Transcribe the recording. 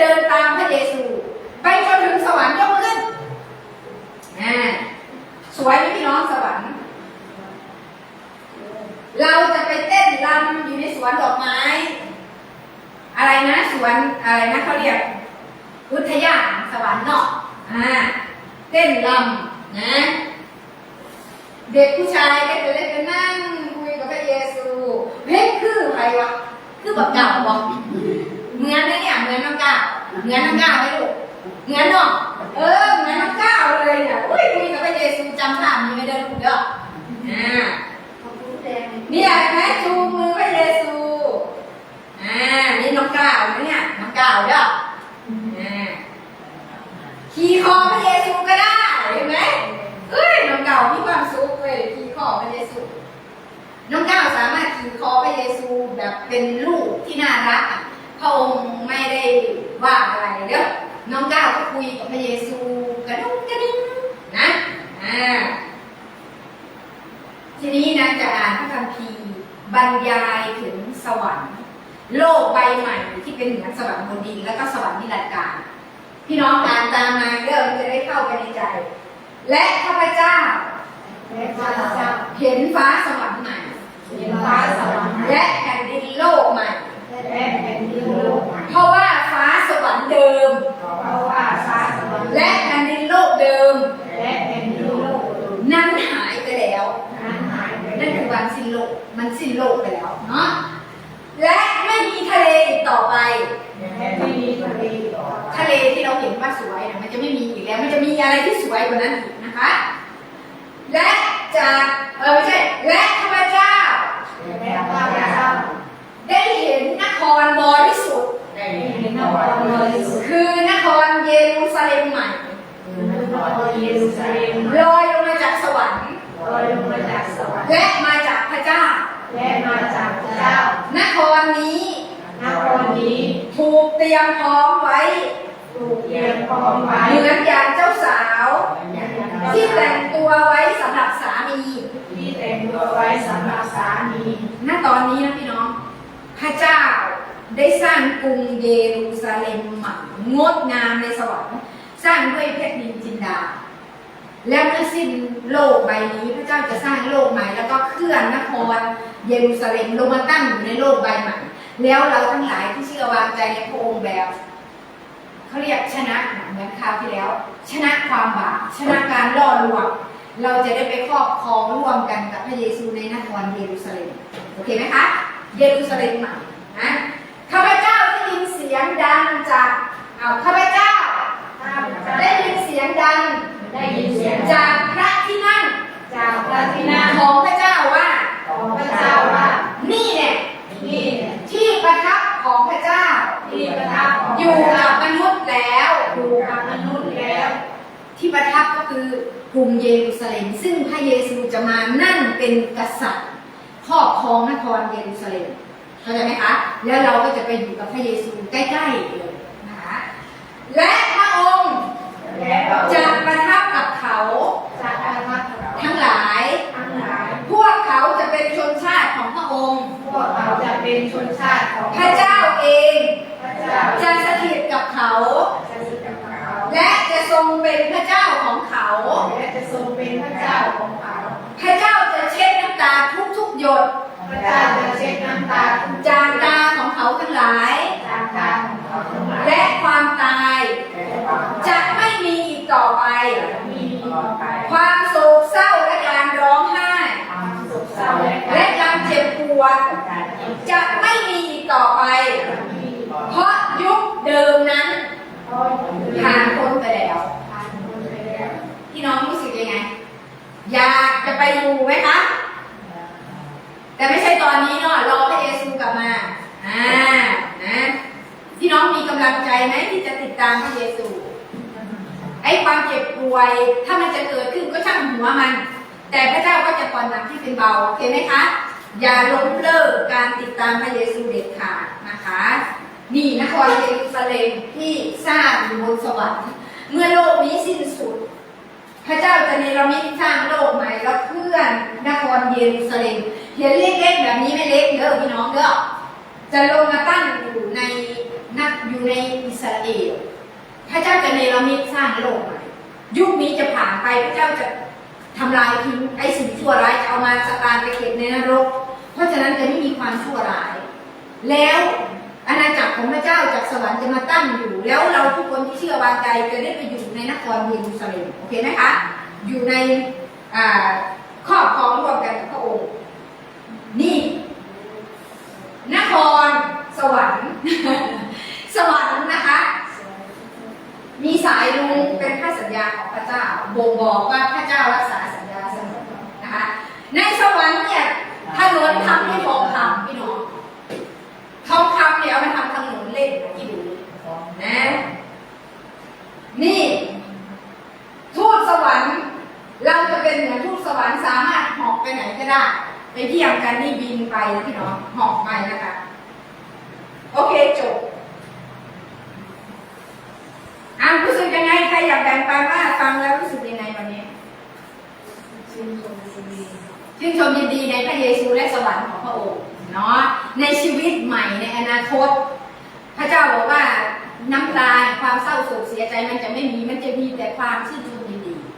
เดินตามพระเยซู ไปจนถึงสวรรค์ยกมือขึ้นอ่าสวยไหมพี่น้องสวรรค์ เราจะไปเต้นรำอยู่ในสวนดอกไม้ อะไรนะสวนอะไรนะเขาเรียกอุทยาสวรรค์เนาะอ่าเต้นรำนะเด็กผู้ชายก็จะเล่นไปนั่งคุยกับพระเยซูเฮ้ยคือใครวะ คือแบบเก่าบอกเหมือนนะเนี่ย เหมือนน้องก้าวเหมือนน้องก้าวไหมลูกเหมือนเนาะเออเหมือนน้องก้าวเลยเนี่ยอุ้ยคุยกับพระเยซูจำภาพนี้ไม่ได้ลูกเด้ออ่าเนี่ยเห็นไหมชูมือพระเยซูอ่านี่น้องก้าวนะเนี่ยน้องก้าวเด้ออ่าขี่คอพระเยซูก็ได้เห็นไหมเอ้ยน้องก้าวมีความสุขเว้ยขี่คอพระเยซูน้องก้าวสามารถขี่คอพระเยซูแบบเป็นลูกที่น่ารักอะพระองค์ไม่ได้ ว่าอะไรเด้อน้องก้าวก็คุยกับพระเยซูกระดุ้งกระดิ้งนะอ่าทีนี้นะจะอ่านพระคัมภีร์บรรยายถึงสวรรค์ โลกใบใหม่ที่เป็นเหมือนสวรรค์บนดินแล้วก็สวรรค์นิรันดร์การพี่น้องการตามมาเริ่มจะได้เข้าไปในใจและข้าพเจ้าเห็นฟ้าสวรรค์ใหม่และแผ่นดินโลกใหม่เพราะว่าฟ้าสวรรค์เดิม และแผ่นดินโลกเดิม นั้นหายไปแล้ว นั่นคือวันสิ้นโลก มันสิ้นโลกไปแล้วเนาะและไม่มีทะเลอีกต่อไปทะเลที่เราเห็นว่าสวยนะมันจะไม่มีอีกแล้ว มันจะมีอะไรที่สวยกว่านั้นอีกนะคะ และจากเออไม่ใช่และข้าพเจ้าได้เห็นนครบริสุทธิ์คือนครเยรูซาเล็มใหม่ ลอยลงมาจากสวรรค์ และมาจากพระเจ้า และมาจากพระเจ้าน ครนี้นครนี้ถูกเตรียมพร้อมไว้ถูกเตรียมพร้อมไว้เหมือนอย่างเจ้าสาว ที่แต่งตัวไว้สำหรับสามีที่แต่งตัวไว้สำหรับสามีณตอนนี้นะพี่น้องพระเจ้าได้สร้างกรุงเยรูซาเล็มใหม่งดงามในสวรรค์สร้างด้วยเพชรนินจินดา และเมื่อสิ้นโลกใบนี้พระเจ้าจะสร้างโลกใหม่ แล้วก็เคลื่อนนครเยรูซาเล็มลงมาตั้งอยู่ในโลกใบใหม่ แล้วเราทั้งหลายที่เชื่อวางใจในพระองค์แบบเขาเรียกชนะเหมือนคราวที่แล้ว ชนะความบาปชนะการล่อลวงเราจะได้ไปครอบครองร่วมกันกับพระเยซูในนครเยรูซาเล็มโอเคไหมคะเยรูซาเล็มใหม่นะข้าพเจ้าได้ยินเสียงดังจากเอาข้าพเจ้า ข้าพเจ้า ได้ยินเสียงดัง ได้ยินเสียง จากพระที่นั่ง จากพระที่นั่ง ของพระเจ้าว่า ของพระเจ้าว่า นี่เนี่ย นี่ ที่ประทับของพระเจ้า ที่ประทับข อยู่พระกับมนุษย์แล้วอยู่กับมนุษย์แล้ว ที่ประทับก็คือกรุงเยรูซาเล็ม ซึ่งพระเยซูจะมานั่งเป็นกษัตริย์ครอบครองนครเยรูซาเล็มเข้าใจไหมคะแล้วเราก็จะไปอยู่กับพระเยซูใกล้ๆเลยนะคะและพระองค์จะ เป็นพระเจ้าของเขาและจะทรงเป็นพระเจ้าของเขา พระเจ้าจะเช็ดน้ำตาทุกๆหยด พระเจ้าจะเช็ดน้ำตาทุกจากตาของเขาทั้งหลายจากตาของเขาทั้งหลาย และความตายและความจะไม่มีอีกต่อไปมีต่อไป ความโศกเศร้าและการร้องไห้ความโศกเศร้าและและการเจ็บปวดการเจ็บจะไม่มีอีกต่อไปมีต่อเพราะยุคเดิมนั้น เพราะอยู่ ผ่านพ้นไปแล้ว ผ่านพ้นไปแล้ว พี่น้องรู้สึกยังไง อยากจะไปอยู่ไหมคะ แต่ไม่ใช่ตอนนี้เนาะรอพระเยซูกลับมาอ่านะพี่น้องมีกำลังใจไหมที่จะติดตามพระเยซูไอ้ความเจ็บป่วย ถ้ามันจะเกิดขึ้นก็ช่างหัวมัน แต่พระเจ้าก็จะผ่อนหนักให้เป็นเบาโอเคไหมคะ อย่าล้มเลิกการติดตามพระเยซูเด็ดขาดนะคะ นี่นครเยรูซาเล็มที่สร้างอยู่บนสวรรค์เมื่อโลกนี้สิ้นสุด พระเจ้าจะเนรมิตสร้างโลกใหม่แล้วเคลื่อนนครเยรูซาเล็มเห็นเล็กๆแบบนี้ไม่เล็กเด้อพี่น้องเด้อจะลงมาตั้งอยู่ในนักอยู่ในอิสราเอลพระเจ้าจะเนรมิตสร้างโลกใหม่ยุคนี้จะผ่านไปพระเจ้าจะทำลายทิ้งไอ้สิ่งชั่วร้ายจะเอามาสตาร์ไปเก็บในนรก เพราะฉะนั้นจะไม่มีความชั่วร้าย แล้ว เจ้าจากสวรรค์จะมาตั้งอยู่ แล้วเราทุกคนที่เชื่อวางใจจะได้ไปอยู่ในนครเยรูซาเล็มโอเคไหมคะ อยู่ในครอบครองร่วมกันกับพระองค์ นี่ นครสวรรค์ สวรรค์นะคะ มีสายลุงเป็นพระสัญญาของพระเจ้าบ่งบอกว่าพระเจ้ารักษาสัญญาเสมอนะคะ ในสวรรค์เนี่ยถนนทำด้วยทองคำพี่น้องทองคำเนี่ยเอามาทำถนนเล่นที่ดูนะ นี่ ทูตสวรรค์ เราจะเป็นเหมือนทูตสวรรค์สามารถเหอกไปไหนก็ได้ ไปเที่ยวกันนี่บินไปนะพี่น้องหอกไปนะคะ โอเคจบอ่านรู้สึกยังไงใครอยากแบ่งปันว่าฟังแล้วรู้สึกยังไงวันนี้ชื่นชมสุรีชื่นชมยินดีในพระเยซูและสวรรค์ของพระองค์เนาะในชีวิตใหม่ในอนาคต พระเจ้าบอกว่าน้ำตาความเศร้าโศกเสียใจมันจะไม่มีมันจะมีแต่ความชื่นชม